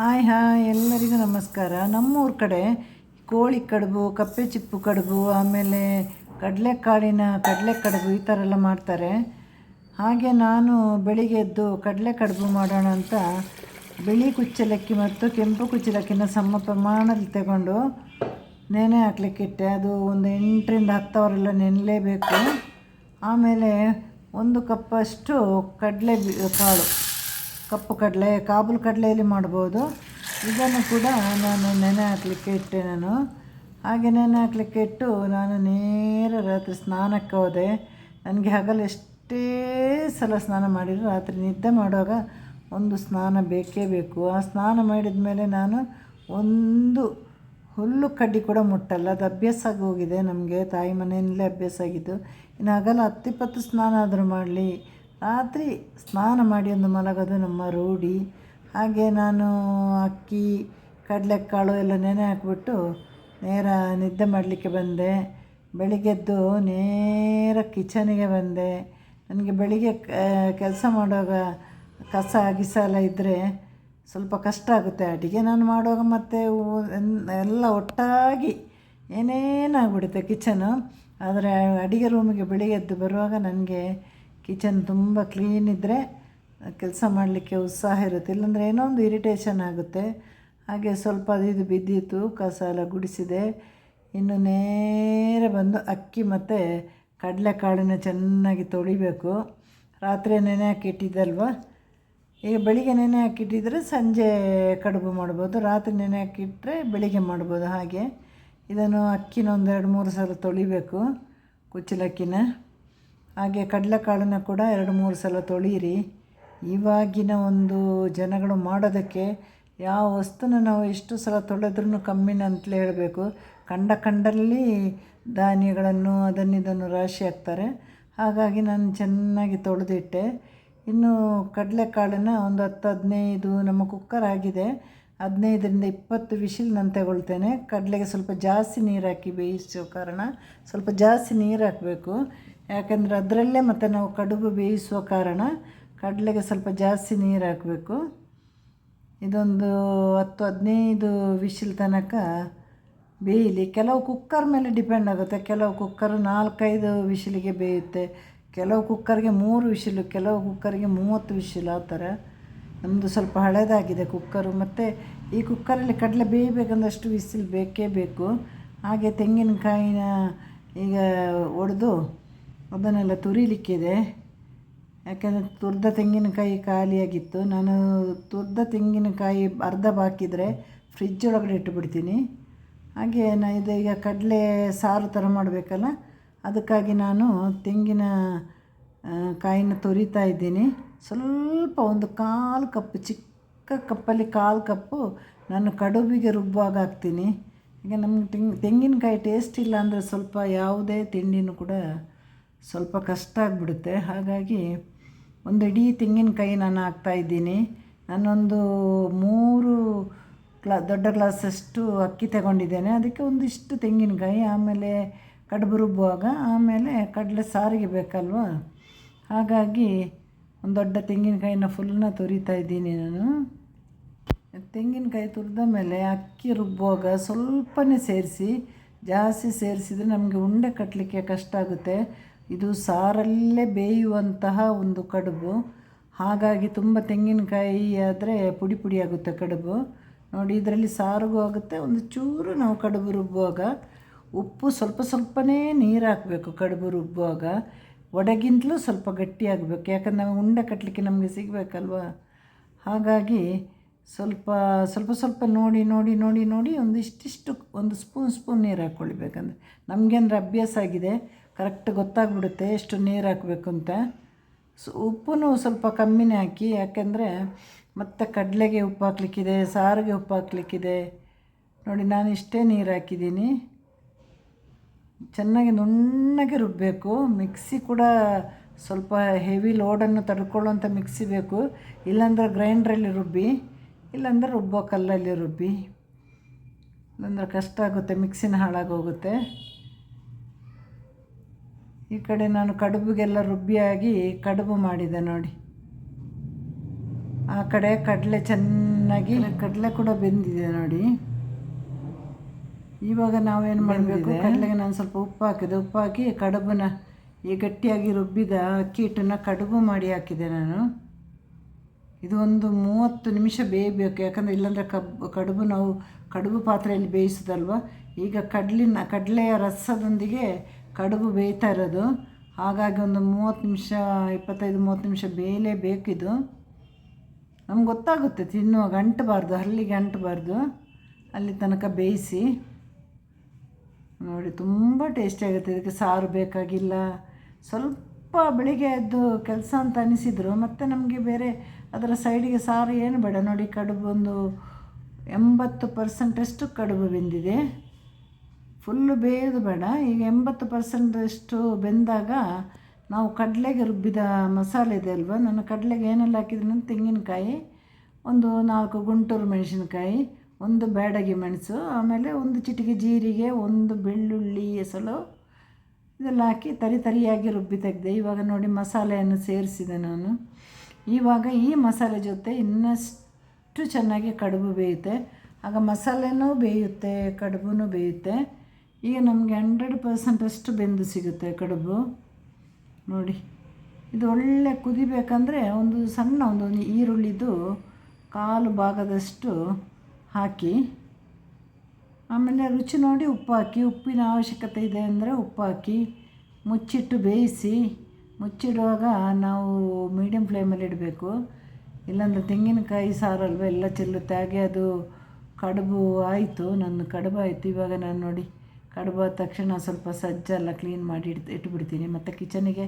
Hi hi, ಎಲ್ಲರಿಗೂ ನಮಸ್ಕಾರ. ನಮ್ಮೂರ ಕಡೆ ಕೋಳಿ ಕಡುಬು, ಕಪ್ಪೆ ಚಿಪ್ಪು ಕಡುಬು, ಆಮೇಲೆ ಕಡಲೆಕಾಳಿನ ಕಡಲೆ ಕಡುಬು ಈ ಥರ ಎಲ್ಲ ಮಾಡ್ತಾರೆ. ಹಾಗೆ ನಾನು ಬೆಳಿಗ್ಗೆ ಎದ್ದು ಕಡಲೆ ಕಡುಬು ಮಾಡೋಣ ಅಂತ ಬಿಳಿ ಕುಚ್ಚಲಕ್ಕಿ ಮತ್ತು ಕೆಂಪು ಕುಚ್ಚಲಕ್ಕಿನ ಸಮ ಪ್ರಮಾಣದಲ್ಲಿ ತಗೊಂಡು ನೆನೆ ಹಾಕ್ಲಿಕ್ಕಿಟ್ಟೆ ಅದು ಒಂದು ಎಂಟರಿಂದ ಹತ್ತು ಅವರೆಲ್ಲ ನೆನಲೇಬೇಕು. ಆಮೇಲೆ ಒಂದು ಕಪ್ಪಷ್ಟು ಕಡಲೆ ಕಾಳು. ಕಪ್ಪು ಕಡಲೆ, ಕಾಬೂಲ್ ಕಡಲೆಯಲ್ಲಿ ಮಾಡ್ಬೋದು. ಇದನ್ನು ಕೂಡ ನಾನು ನೆನೆ ಹಾಕಲಿಕ್ಕೆ ಇಟ್ಟೆ ನಾನು. ಹಾಗೆ ನೆನೆ ಹಾಕಲಿಕ್ಕೆ ಇಟ್ಟು ನಾನು ನೇರ ರಾತ್ರಿ ಸ್ನಾನಕ್ಕೆ ಹೋದೆ. ನನಗೆ ಹಗಲು ಎಷ್ಟೇ ಸಲ ಸ್ನಾನ ಮಾಡಿದ್ರು ರಾತ್ರಿ ನಿದ್ದೆ ಮಾಡುವಾಗ ಒಂದು ಸ್ನಾನ ಬೇಕೇ ಬೇಕು. ಆ ಸ್ನಾನ ಮಾಡಿದ ಮೇಲೆ ನಾನು ಒಂದು ಹುಲ್ಲು ಕಡ್ಡಿ ಕೂಡ ಮುಟ್ಟಲ್ಲ. ಅದು ಅಭ್ಯಾಸ ಆಗಿ ಹೋಗಿದೆ ನಮಗೆ. ತಾಯಿ ಮನೆಯಲ್ಲೇ ಅಭ್ಯಾಸ ಆಗಿದ್ದು. ಇನ್ನು ಹಗಲು ಹತ್ತಿಪ್ಪತ್ತು ಸ್ನಾನ ಆದರೂ ಮಾಡಲಿ. ರಾತ್ರಿ ಸ್ನಾನ ಮಾಡಿ ಒಂದು ಮಲಗೋದು ನಮ್ಮ ರೂಢಿ. ಹಾಗೆ ನಾನು ಅಕ್ಕಿ, ಕಡಲೆಕಾಳು ಎಲ್ಲ ನೆನೆ ಹಾಕ್ಬಿಟ್ಟು ನೇರ ನಿದ್ದೆ ಮಾಡಲಿಕ್ಕೆ ಬಂದೆ. ಬೆಳಿಗ್ಗೆದ್ದು ನೇರ ಕಿಚನಿಗೆ ಬಂದೆ. ನನಗೆ ಬೆಳಿಗ್ಗೆ ಕೆಲಸ ಮಾಡುವಾಗ ಕಸ, ಗಿಸ ಎಲ್ಲ ಇದ್ದರೆ ಸ್ವಲ್ಪ ಕಷ್ಟ ಆಗುತ್ತೆ. ಅಡುಗೆ ನಾನು ಮಾಡುವಾಗ ಮತ್ತೆ ಎಲ್ಲ ಒಟ್ಟಾಗಿ ಏನೇನಾಗ್ಬಿಡುತ್ತೆ ಕಿಚನು. ಆದರೆ ಅಡುಗೆ ರೂಮಿಗೆ ಬೆಳಿಗ್ಗೆದ್ದು ಬರುವಾಗ ನನಗೆ ಕಿಚನ್ ತುಂಬ ಕ್ಲೀನ್ ಇದ್ದರೆ ಕೆಲಸ ಮಾಡಲಿಕ್ಕೆ ಉತ್ಸಾಹ ಇರುತ್ತೆ. ಇಲ್ಲಾಂದರೆ ಏನೋ ಒಂದು ಇರಿಟೇಷನ್ ಆಗುತ್ತೆ. ಹಾಗೆ ಸ್ವಲ್ಪ ಇದು ಬಿದ್ದಿತ್ತು, ಕಸ ಎಲ್ಲ ಗುಡಿಸಿದೆ. ಇನ್ನು ನೇರ ಬಂದು ಅಕ್ಕಿ ಮತ್ತು ಕಡಲೆಕಾಳನ್ನ ಚೆನ್ನಾಗಿ ತೊಳಿಬೇಕು. ರಾತ್ರಿ ನೆನೆ ಹಾಕಿಟ್ಟಿದ್ದಲ್ವ? ಈಗ ಬೆಳಿಗ್ಗೆ ನೆನೆ ಹಾಕಿಟ್ಟಿದ್ರೆ ಸಂಜೆ ಕಡುಬು ಮಾಡ್ಬೋದು. ರಾತ್ರಿ ನೆನೆ ಹಾಕಿಟ್ಟರೆ ಬೆಳಿಗ್ಗೆ ಮಾಡ್ಬೋದು ಹಾಗೆ. ಇದನ್ನು ಅಕ್ಕಿನ ಒಂದೆರಡು ಮೂರು ಸಲ ತೊಳಿಬೇಕು, ಕುಚ್ಚಲಕ್ಕಿನ. ಹಾಗೆ ಕಡಲೆಕಾಳನ್ನ ಕೂಡ ಎರಡು ಮೂರು ಸಲ ತೊಳೀರಿ. ಇವಾಗಿನ ಒಂದು ಜನಗಳು ಮಾಡೋದಕ್ಕೆ ಯಾವ ವಸ್ತುನ ನಾವು ಎಷ್ಟು ಸಲ ತೊಳೆದ್ರೂ ಕಮ್ಮಿನ ಅಂತಲೇ ಹೇಳಬೇಕು. ಕಂಡ ಕಂಡಲ್ಲಿ ಧಾನ್ಯಗಳನ್ನು ಅದನ್ನಿದನ್ನು ರಾಶಿ ಹಾಕ್ತಾರೆ. ಹಾಗಾಗಿ ನಾನು ಚೆನ್ನಾಗಿ ತೊಳೆದಿಟ್ಟೆ. ಇನ್ನು ಕಡಲೆಕಾಳನ್ನು ಒಂದು ಹತ್ತು ಹದಿನೈದು ನಮ್ಮ ಕುಕ್ಕರ್ ಆಗಿದೆ. ಹದಿನೈದರಿಂದ ಇಪ್ಪತ್ತು ವಿಶಿಲ್ ನಾನು ತಗೊಳ್ತೇನೆ. ಕಡಲೆಗೆ ಸ್ವಲ್ಪ ಜಾಸ್ತಿ ನೀರು ಹಾಕಿ ಬೇಯಿಸೋ ಕಾರಣ ಸ್ವಲ್ಪ ಜಾಸ್ತಿ ನೀರು ಹಾಕಬೇಕು. ಯಾಕಂದರೆ ಅದರಲ್ಲೇ ಮತ್ತು ನಾವು ಕಡುಬು ಬೇಯಿಸುವ ಕಾರಣ ಕಡಲೆಗೆ ಸ್ವಲ್ಪ ಜಾಸ್ತಿ ನೀರು ಹಾಕಬೇಕು. ಇದೊಂದು ಹತ್ತು ಹದಿನೈದು ವಿಶಿಲ್ ತನಕ ಬೇಯಲಿ. ಕೆಲವು ಕುಕ್ಕರ್ ಮೇಲೆ ಡಿಪೆಂಡ್ ಆಗುತ್ತೆ. ಕೆಲವು ಕುಕ್ಕರ್ ನಾಲ್ಕೈದು ವಿಶಿಲಿಗೆ ಬೇಯುತ್ತೆ. ಕೆಲವು ಕುಕ್ಕರ್ಗೆ ಮೂರು ವಿಶಿಲು ಕೆಲವು ಕುಕ್ಕರ್ಗೆ ಮೂವತ್ತು ವಿಶಿಲ್ ಆ ಥರ. ನಮ್ಮದು ಸ್ವಲ್ಪ ಹಳೇದಾಗಿದೆ ಕುಕ್ಕರು ಮತ್ತು ಈ ಕುಕ್ಕರಲ್ಲಿ ಕಡಲೆ ಬೇಯಬೇಕಂದಷ್ಟು ವಿಸಿಲ್ ಬೇಕೇ ಬೇಕು. ಹಾಗೆ ತೆಂಗಿನಕಾಯಿನ ಈಗ ಒಡೆದು ಅದನ್ನೆಲ್ಲ ತುರಿಲಿಕ್ಕಿದೆ. ಯಾಕೆಂದರೆ ತುರ್ದ ತೆಂಗಿನಕಾಯಿ ಖಾಲಿಯಾಗಿತ್ತು. ನಾನು ತುರ್ದ ತೆಂಗಿನಕಾಯಿ ಅರ್ಧ ಬಾಕಿದರೆ ಫ್ರಿಜ್ ಒಳಗಡೆ ಇಟ್ಟುಬಿಡ್ತೀನಿ. ಹಾಗೆ ನಾ ಇದು ಈಗ ಕಡಲೆ ಸಾರು ಥರ ಮಾಡಬೇಕಲ್ಲ, ಅದಕ್ಕಾಗಿ ನಾನು ತೆಂಗಿನ ಕಾಯಿನ ತುರಿತಾ ಇದ್ದೀನಿ. ಸ್ವಲ್ಪ ಒಂದು ಕಾಲು ಕಪ್, ಚಿಕ್ಕ ಕಪ್ಪಲ್ಲಿ ಕಾಲು ಕಪ್ಪು ನಾನು ಕಡುಬಿಗೆ ರುಬ್ಬುವಾಗ ಹಾಕ್ತೀನಿ. ಈಗ ನಮ್ಗೆ ತೆಂಗ್ ತೆಂಗಿನಕಾಯಿ ಟೇಸ್ಟ್ ಇಲ್ಲ ಅಂದರೆ ಸ್ವಲ್ಪ ಯಾವುದೇ ತಿಂಡಿನೂ ಕೂಡ ಸ್ವಲ್ಪ ಕಷ್ಟ ಆಗಿಬಿಡುತ್ತೆ. ಹಾಗಾಗಿ ಒಂದು ಇಡೀ ತೆಂಗಿನಕಾಯಿ ನಾನು ಹಾಕ್ತಾಯಿದ್ದೀನಿ ನಾನೊಂದು ಮೂರು ಕ್ಲಾ, ದೊಡ್ಡ ಗ್ಲಾಸಷ್ಟು ಅಕ್ಕಿ ತಗೊಂಡಿದ್ದೇನೆ. ಅದಕ್ಕೆ ಒಂದಿಷ್ಟು ತೆಂಗಿನಕಾಯಿ, ಆಮೇಲೆ ಕಡುಬು ರುಬ್ಬುವಾಗ, ಆಮೇಲೆ ಕಡಲೆ ಸಾರಿಗೆ ಬೇಕಲ್ವ? ಹಾಗಾಗಿ ಒಂದು ದೊಡ್ಡ ತೆಂಗಿನಕಾಯಿನ ಫುಲ್ನ ತುರಿತಾ ಇದ್ದೀನಿ ನಾನು. ತೆಂಗಿನಕಾಯಿ ತುರಿದ ಮೇಲೆ ಅಕ್ಕಿ ರುಬ್ಬುವಾಗ ಸ್ವಲ್ಪನೇ ಸೇರಿಸಿ, ಜಾಸ್ತಿ ಸೇರಿಸಿದರೆ ನಮಗೆ ಉಂಡೆ ಕಟ್ಟಲಿಕ್ಕೆ ಕಷ್ಟ ಆಗುತ್ತೆ. ಇದು ಸಾರಲ್ಲೇ ಬೇಯುವಂತಹ ಒಂದು ಕಡುಬು. ಹಾಗಾಗಿ ತುಂಬ ತೆಂಗಿನಕಾಯಿ ಆದರೆ ಪುಡಿ ಆಗುತ್ತೆ ಕಡುಬು. ನೋಡಿ, ಇದರಲ್ಲಿ ಸಾರಿಗೂ ಆಗುತ್ತೆ, ಒಂದು ಚೂರು ನಾವು ಕಡುಬು ರುಬ್ಬುವಾಗ. ಉಪ್ಪು ಸ್ವಲ್ಪ ಸ್ವಲ್ಪನೇ ನೀರು ಹಾಕಬೇಕು ಕಡುಬು ರುಬ್ಬುವಾಗ. ಒಡಗಿಂತಲೂ ಸ್ವಲ್ಪ ಗಟ್ಟಿಯಾಗಬೇಕು ಯಾಕಂದ್ರೆ ನಮಗೆ ಉಂಡೆ ಕಟ್ಟಲಿಕ್ಕೆ ನಮಗೆ ಸಿಗಬೇಕಲ್ವ? ಹಾಗಾಗಿ ಸ್ವಲ್ಪ ಸ್ವಲ್ಪ ಸ್ವಲ್ಪ ನೋಡಿ ನೋಡಿ ನೋಡಿ ನೋಡಿ ಒಂದಿಷ್ಟಿಷ್ಟು, ಒಂದು ಸ್ಪೂನ್ ಸ್ಪೂನ್ ನೀರು ಹಾಕ್ಕೊಳ್ಬೇಕಂದ್ರೆ. ನಮಗೆ ಅಂದರೆ ಅಭ್ಯಾಸ ಆಗಿದೆ. ಕರೆಕ್ಟ್ ಗೊತ್ತಾಗ್ಬಿಡುತ್ತೆ ಎಷ್ಟು ನೀರು ಹಾಕಬೇಕು ಅಂತ ಸೊ ಉಪ್ಪು ಸ್ವಲ್ಪ ಕಮ್ಮಿನೇ ಹಾಕಿ, ಯಾಕೆಂದರೆ ಮತ್ತೆ ಕಡಲೆಗೆ ಉಪ್ಪು ಹಾಕ್ಲಿಕ್ಕಿದೆ, ಸಾರಿಗೆ ಉಪ್ಪು ಹಾಕ್ಲಿಕ್ಕಿದೆ. ನೋಡಿ, ನಾನು ಇಷ್ಟೇ ನೀರು ಹಾಕಿದ್ದೀನಿ. ಚೆನ್ನಾಗಿ ನುಣ್ಣಗೆ ರುಬ್ಬಬೇಕು ಮಿಕ್ಸಿ ಕೂಡ ಸ್ವಲ್ಪ ಹೆವಿ ಲೋಡನ್ನು ತಡ್ಕೊಳ್ಳೋಂಥ ಮಿಕ್ಸಿ ಬೇಕು. ಇಲ್ಲಾಂದ್ರೆ ಗ್ರೈಂಡ್ರಲ್ಲಿ ರುಬ್ಬಿ, ಇಲ್ಲಾಂದ್ರೆ ರುಬ್ಬೋ ಕಲ್ಲಲ್ಲಿ ರುಬ್ಬಿ. ಇಲ್ಲಾಂದ್ರೆ ಕಷ್ಟ ಆಗುತ್ತೆ, ಮಿಕ್ಸಿನ ಹಾಳಾಗೋಗುತ್ತೆ. ಈ ಕಡೆ ನಾನು ಕಡುಬಿಗೆಲ್ಲ ರುಬ್ಬಿಯಾಗಿ ಕಡುಬು ಮಾಡಿದೆ ನೋಡಿ. ಆ ಕಡೆ ಕಡಲೆ ಚೆನ್ನಾಗಿ ಕಡಲೆ ಕೂಡ ಬೆಂದಿದೆ ನೋಡಿ. ಇವಾಗ ನಾವೇನು ಮಾಡಬೇಕು? ಕಡಲೆಗೆ ನಾನು ಸ್ವಲ್ಪ ಉಪ್ಪು ಹಾಕಿದೆ. ಉಪ್ಪು ಹಾಕಿ ಕಡುಬನ್ನ ಈ ಗಟ್ಟಿಯಾಗಿ ರುಬ್ಬಿದ ಅಕ್ಕಿ ಹಿಟ್ಟನ್ನು ಕಡುಬು ಮಾಡಿ ಹಾಕಿದೆ ನಾನು. ಇದು ಒಂದು ಮೂವತ್ತು ನಿಮಿಷ ಬೇಯಬೇಕು. ಯಾಕಂದರೆ ಇಲ್ಲಾಂದರೆ ಕಬ್ಬು ಕಡುಬು ನಾವು ಕಡುಬು ಪಾತ್ರೆಯಲ್ಲಿ ಬೇಯಿಸೋದಲ್ವ? ಈಗ ಕಡ್ಲಿನ ಕಡಲೆಯ ರಸದೊಂದಿಗೆ ಕಡುಬು ಬೇಯ್ತಾ ಇರೋದು ಹಾಗಾಗಿ ಒಂದು ಮೂವತ್ತು ನಿಮಿಷ, ಇಪ್ಪತ್ತೈದು, ಮೂವತ್ತು ನಿಮಿಷ ಬೇಯಲೇಬೇಕಿದು ನಮ್ಗೆ ಗೊತ್ತಾಗುತ್ತೆ, ತಿನ್ನುವಾಗ ಅಂಟಬಾರ್ದು, ಹಲ್ಲಿಗೆ ಅಂಟಬಾರ್ದು. ಅಲ್ಲಿ ತನಕ ಬೇಯಿಸಿ. ನೋಡಿ, ತುಂಬ ಟೇಸ್ಟಿಯಾಗುತ್ತೆ ಇದಕ್ಕೆ ಸಾರು ಬೇಕಾಗಿಲ್ಲ. ಸ್ವಲ್ಪ ಬೆಳಿಗ್ಗೆ ಎದ್ದು ಕೆಲಸ ಅಂತ ಅನಿಸಿದ್ರು, ಮತ್ತು ನಮಗೆ ಬೇರೆ ಅದರ ಸೈಡಿಗೆ ಸಾರು ಏನು ಬೇಡ. ನೋಡಿ, ಕಡುಬು ಒಂದು ಎಂಬತ್ತು ಪರ್ಸೆಂಟಷ್ಟು ಕಡುಬು ಬೆಂದಿದೆ. ಫುಲ್ಲು ಬೇಯೋದು ಬೇಡ. ಈಗ ಎಂಬತ್ತು ಪರ್ಸೆಂಟಷ್ಟು ಬೆಂದಾಗ ನಾವು ಕಡಲೆಗೆ ರುಬ್ಬಿದ ಮಸಾಲೆ ಇದೆ ಅಲ್ವಾ? ನಾನು ಕಡಲೆಗೆ ಏನೆಲ್ಲ ಹಾಕಿದ್ದೀನಿ ತೆಂಗಿನಕಾಯಿ, ಒಂದು ನಾಲ್ಕು ಗುಂಟೂರು ಮೆಣಸಿನಕಾಯಿ, ಒಂದು ಬ್ಯಾಡಗಿ ಮೆಣಸು, ಆಮೇಲೆ ಒಂದು ಚಿಟಿಕೆ ಜೀರಿಗೆ, ಒಂದು ಬೆಳ್ಳುಳ್ಳಿ ಎಸಲು ಇದೆಲ್ಲ ಹಾಕಿ ತರಿ ತರಿಯಾಗಿ ರುಬ್ಬಿ ತೆಗೆದೆ. ಇವಾಗ ನೋಡಿ ಮಸಾಲೆಯನ್ನು ಸೇರಿಸಿದೆ ನಾನು. ಇವಾಗ ಈ ಮಸಾಲೆ ಜೊತೆ ಇನ್ನಷ್ಟು ಚೆನ್ನಾಗಿ ಕಡುಬು ಬೇಯುತ್ತೆ. ಆಗ ಮಸಾಲೆನೂ ಬೇಯುತ್ತೆ ಕಡುಬೂ ಬೇಯುತ್ತೆ. ಈಗ ನಮಗೆ ಹಂಡ್ರೆಡ್ ಪರ್ಸೆಂಟಷ್ಟು ಬೆಂದು ಸಿಗುತ್ತೆ ಕಡುಬು. ನೋಡಿ, ಇದು ಒಳ್ಳೆ ಕುದಿಬೇಕಂದ್ರೆ ಒಂದು ಸಣ್ಣ ಒಂದು ಈರುಳ್ಳಿದು ಕಾಲು ಭಾಗದಷ್ಟು ಹಾಕಿ, ಆಮೇಲೆ ರುಚಿ ನೋಡಿ ಉಪ್ಪು ಹಾಕಿ. ಉಪ್ಪಿನ ಅವಶ್ಯಕತೆ ಇದೆ ಅಂದರೆ ಉಪ್ಪು ಹಾಕಿ, ಮುಚ್ಚಿಟ್ಟು ಬೇಯಿಸಿ, ಮುಚ್ಚಿಡುವಾಗ ನಾವು ಮೀಡಿಯಮ್ ಫ್ಲೇಮಲ್ಲಿ ಇಡಬೇಕು. ಇಲ್ಲಾಂದರೆ ತೆಂಗಿನಕಾಯಿ ಸಾರಲ್ವ ಎಲ್ಲ ಚೆಲ್ಲುತ್ತೆ. ಹಾಗೆ ಅದು ಕಡುಬು ಆಯಿತು ನನ್ನ ಕಡುಬು ಆಯಿತು. ಇವಾಗ ನಾನು ನೋಡಿ ಕಡುಬು ತಕ್ಷಣ ಸ್ವಲ್ಪ ಸಜ್ಜೆಲ್ಲ ಕ್ಲೀನ್ ಮಾಡಿ ಇಟ್ಟು ಇಟ್ಬಿಡ್ತೀನಿ. ಮತ್ತು ಕಿಚನಿಗೆ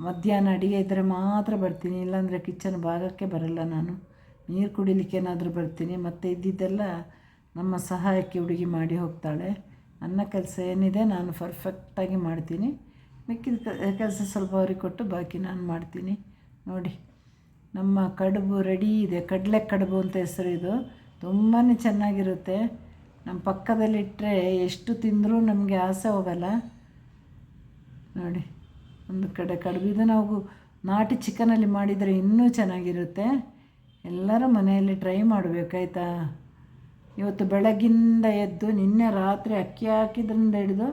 ಮಧ್ಯಾಹ್ನ ಅಡುಗೆ ಇದ್ದರೆ ಮಾತ್ರ ಬರ್ತೀನಿ. ಇಲ್ಲಾಂದರೆ ಕಿಚನ್ ಭಾಗಕ್ಕೆ ಬರಲ್ಲ ನಾನು. ನೀರು ಕುಡಿಲಿಕ್ಕೆ ಏನಾದರೂ ಬರ್ತೀನಿ. ಮತ್ತು ಇದ್ದಿದ್ದೆಲ್ಲ ನಮ್ಮ ಸಹಾಯಕ್ಕೆ ಹುಡುಗಿ ಮಾಡಿ ಹೋಗ್ತಾಳೆ. ಅನ್ನ ಕೆಲಸ ಏನಿದೆ ನಾನು ಪರ್ಫೆಕ್ಟಾಗಿ ಮಾಡ್ತೀನಿ. ಮಿಕ್ಕಿದ ಕೆಲಸ ಸ್ವಲ್ಪ ಅವ್ರಿಗೆ ಕೊಟ್ಟು ಬಾಕಿ ನಾನು ಮಾಡ್ತೀನಿ. ನೋಡಿ, ನಮ್ಮ ಕಡುಬು ರೆಡಿ ಇದೆ. ಕಡಲೆ ಕಡುಬು ಅಂತ ಹೆಸರು ಇದು. ತುಂಬಾ ಚೆನ್ನಾಗಿರುತ್ತೆ. ನಮ್ಮ ಪಕ್ಕದಲ್ಲಿಟ್ಟರೆ ಎಷ್ಟು ತಿಂದರೂ ನಮಗೆ ಆಸೆ ಹೋಗಲ್ಲ. ನೋಡಿ, ಒಂದು ಕಡೆ ಕಡುಬಿದು ನಾವು ನಾಟಿ ಚಿಕನಲ್ಲಿ ಮಾಡಿದರೆ ಇನ್ನೂ ಚೆನ್ನಾಗಿರುತ್ತೆ. ಎಲ್ಲರೂ ಮನೆಯಲ್ಲಿ ಟ್ರೈ ಮಾಡಬೇಕಾಯ್ತಾ ಇವತ್ತು ಬೆಳಗಿಂದ ಎದ್ದು, ನಿನ್ನೆ ರಾತ್ರಿ ಅಕ್ಕಿ ಹಾಕಿದ್ರಿಂದ ಹಿಡಿದು,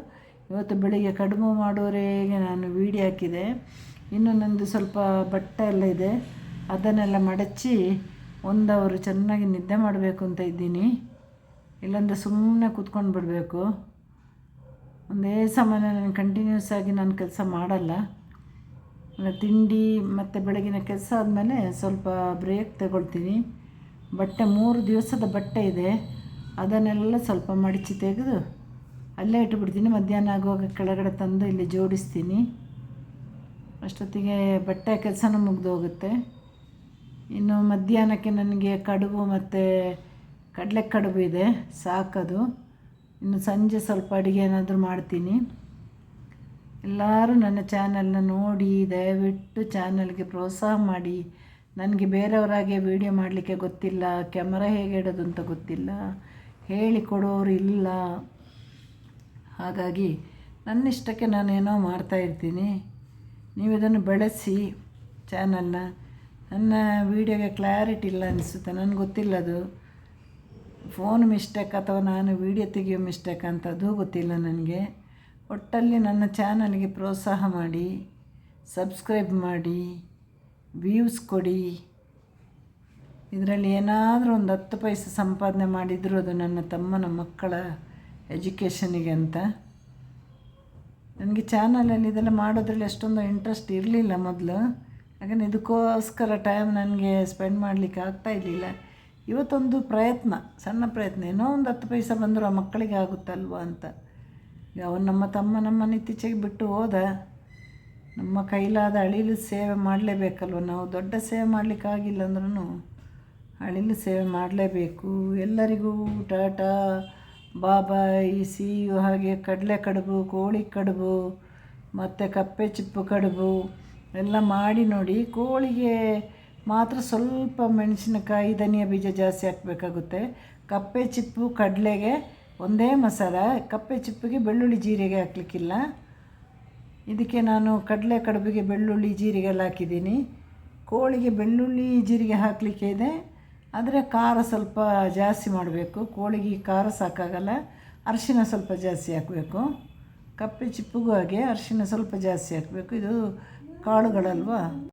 ಇವತ್ತು ಬೆಳಿಗ್ಗೆ ಕಡಿಮೆ ಮಾಡೋರಿಗೆ ನಾನು ವೀಡಿಯೋ ಹಾಕಿದೆ. ಇನ್ನು ನಂದು ಸ್ವಲ್ಪ ಬಟ್ಟೆ ಎಲ್ಲ ಇದೆ. ಅದನ್ನೆಲ್ಲ ಮಡಚಿ ಒಂದು ಅವರು ಚೆನ್ನಾಗಿ ನಿದ್ದೆ ಮಾಡಬೇಕು ಅಂತ ಇದ್ದೀನಿ. ಇಲ್ಲಾಂದರೆ ಸುಮ್ಮನೆ ಕೂತ್ಕೊಂಡು ಬಿಡಬೇಕು. ಒಂದೇ ಸಮಯ ನಾನು ಕಂಟಿನ್ಯೂಸ್ ಆಗಿ ನಾನು ಕೆಲಸ ಮಾಡಲ್ಲ. ತಿಂಡಿ ಮತ್ತು ಬೆಳಗಿನ ಕೆಲಸ ಆದಮೇಲೆ ಸ್ವಲ್ಪ ಬ್ರೇಕ್ ತಗೊಳ್ತೀನಿ. ಬಟ್ಟೆ ಮೂರು ದಿವಸದ ಬಟ್ಟೆ ಇದೆ. ಅದನ್ನೆಲ್ಲ ಸ್ವಲ್ಪ ಮಡಚಿ ತೆಗೆದು ಅಲ್ಲೇ ಇಟ್ಟುಬಿಡ್ತೀನಿ ಮಧ್ಯಾಹ್ನ ಆಗುವಾಗ ಕೆಳಗಡೆ ತಂದು ಇಲ್ಲಿ ಜೋಡಿಸ್ತೀನಿ. ಅಷ್ಟೊತ್ತಿಗೆ ಬಟ್ಟೆ ಕೆಲಸನೂ ಮುಗಿದೋಗುತ್ತೆ ಇನ್ನು ಮಧ್ಯಾಹ್ನಕ್ಕೆ ನನಗೆ ಕಡುಬು ಮತ್ತು ಕಡಲೆ ಕಡುಬು ಇದೆ, ಸಾಕದು. ಇನ್ನು ಸಂಜೆ ಸ್ವಲ್ಪ ಅಡುಗೆ ಏನಾದರೂ ಮಾಡ್ತೀನಿ. ಎಲ್ಲರೂ ನನ್ನ ಚಾನಲ್ನ ನೋಡಿ, ದಯವಿಟ್ಟು ಚಾನಲ್ಗೆ ಪ್ರೋತ್ಸಾಹ ಮಾಡಿ. ನನಗೆ ಬೇರೆಯವರಾಗೆ ವೀಡಿಯೋ ಮಾಡಲಿಕ್ಕೆ ಗೊತ್ತಿಲ್ಲ, ಕ್ಯಾಮರಾ ಹೇಗೆ ಇಡೋದು ಅಂತ ಗೊತ್ತಿಲ್ಲ ಹೇಳಿಕೊಡೋರು ಇಲ್ಲ. ಹಾಗಾಗಿ ನನ್ನಿಷ್ಟಕ್ಕೆ ನಾನೇನೋ ಮಾಡ್ತಾಯಿರ್ತೀನಿ ನೀವು ಇದನ್ನು ಬೆಳೆಸಿ ಚಾನಲ್ನ. ನನ್ನ ವೀಡಿಯೋಗೆ ಕ್ಲಾರಿಟಿ ಇಲ್ಲ ಅನಿಸುತ್ತೆ, ನನಗೆ ಗೊತ್ತಿಲ್ಲ ಅದು. ಫೋನ್ ಮಿಸ್ಟೇಕ್ ಅಥವಾ ನಾನು ವೀಡಿಯೋ ತೆಗೆಯೋ ಮಿಸ್ಟೇಕ್ ಅಂತ ಅದು ಗೊತ್ತಿಲ್ಲ ನನಗೆ. ಒಟ್ಟಲ್ಲಿ ನನ್ನ ಚಾನಲ್ಗೆ ಪ್ರೋತ್ಸಾಹ ಮಾಡಿ ಸಬ್ಸ್ಕ್ರೈಬ್ ಮಾಡಿ ವ್ಯೂಸ್ ಕೊಡಿ. ಇದರಲ್ಲಿ ಏನಾದರೂ ಒಂದು ಹತ್ತು ಪೈಸೆ ಸಂಪಾದನೆ ಮಾಡಿದರೂ ಅದು ನನ್ನ ತಮ್ಮನ ಮಕ್ಕಳ ಎಜುಕೇಷನಿಗೆ ಅಂತ. ನನಗೆ ಚಾನಲಲ್ಲಿ ಇದೆಲ್ಲ ಮಾಡೋದ್ರಲ್ಲಿ ಅಷ್ಟೊಂದು ಇಂಟ್ರೆಸ್ಟ್ ಇರಲಿಲ್ಲ ಮೊದಲು. ಯಾಕಂದರೆ ಇದಕ್ಕೋಸ್ಕರ ಟೈಮ್ ನನಗೆ ಸ್ಪೆಂಡ್ ಮಾಡಲಿಕ್ಕೆ ಆಗ್ತಾ ಇರಲಿಲ್ಲ. ಇವತ್ತೊಂದು ಪ್ರಯತ್ನ, ಸಣ್ಣ ಪ್ರಯತ್ನ. ಏನೋ ಒಂದು ಹತ್ತು ಪೈಸ ಬಂದರೂ ಆ ಮಕ್ಕಳಿಗೆ ಆಗುತ್ತಲ್ವ ಅಂತ. ಅವನು ನಮ್ಮ ತಮ್ಮ ನಮ್ಮನ್ನು ಇತ್ತೀಚೆಗೆ ಬಿಟ್ಟು ಹೋದ, ನಮ್ಮ ಕೈಲಾದ ಅಳಿಲು ಸೇವೆ ಮಾಡಲೇಬೇಕಲ್ವ? ನಾವು ದೊಡ್ಡ ಸೇವೆ ಮಾಡಲಿಕ್ಕಾಗಿಲ್ಲ ಅಂದ್ರೂ ಅಳಿಲು ಸೇವೆ ಮಾಡಲೇಬೇಕು. ಎಲ್ಲರಿಗೂ ಟಾಟಾ ಬಾಬಾಯಿ ಸಿ ಯು ಹಾಗೆ ಕಡಲೆ ಕಡುಬು, ಕೋಳಿ ಕಡುಬು, ಮತ್ತು ಕಪ್ಪೆ ಚಿಪ್ಪು ಕಡುಬು ಎಲ್ಲ ಮಾಡಿ ನೋಡಿ ಕೋಳಿಗೆ ಮಾತ್ರ ಸ್ವಲ್ಪ ಮೆಣಸಿನಕಾಯಿ, ಧನಿಯಾ ಬೀಜ ಜಾಸ್ತಿ ಹಾಕಬೇಕಾಗುತ್ತೆ. ಕಪ್ಪೆ ಚಿಪ್ಪು, ಕಡಲೆಗೆ ಒಂದೇ ಮಸಾಲ. ಕಪ್ಪೆ ಚಿಪ್ಪಿಗೆ ಬೆಳ್ಳುಳ್ಳಿ ಜೀರಿಗೆ ಹಾಕಲಿಕ್ಕಿಲ್ಲ. ಇದಕ್ಕೆ ನಾನು ಕಡಲೆ ಕಡುಬಿಗೆ ಬೆಳ್ಳುಳ್ಳಿ ಜೀರಿಗೆ ಎಲ್ಲ ಹಾಕಿದ್ದೀನಿ. ಕೋಳಿಗೆ ಬೆಳ್ಳುಳ್ಳಿ ಜೀರಿಗೆ ಹಾಕಲಿಕ್ಕೆ ಇದೆ. ಆದರೆ ಖಾರ ಸ್ವಲ್ಪ ಜಾಸ್ತಿ ಮಾಡಬೇಕು. ಕೋಳಿಗೆ ಖಾರ ಸಾಕಾಗಲ್ಲ. ಅರಿಶಿನ ಸ್ವಲ್ಪ ಜಾಸ್ತಿ ಹಾಕಬೇಕು. ಕಪ್ಪೆ ಚಿಪ್ಪಿಗೂ ಹಾಗೆ ಅರಿಶಿನ ಸ್ವಲ್ಪ ಜಾಸ್ತಿ ಹಾಕಬೇಕು. ಇದು ಕಾಳುಗಳಲ್ವಾ?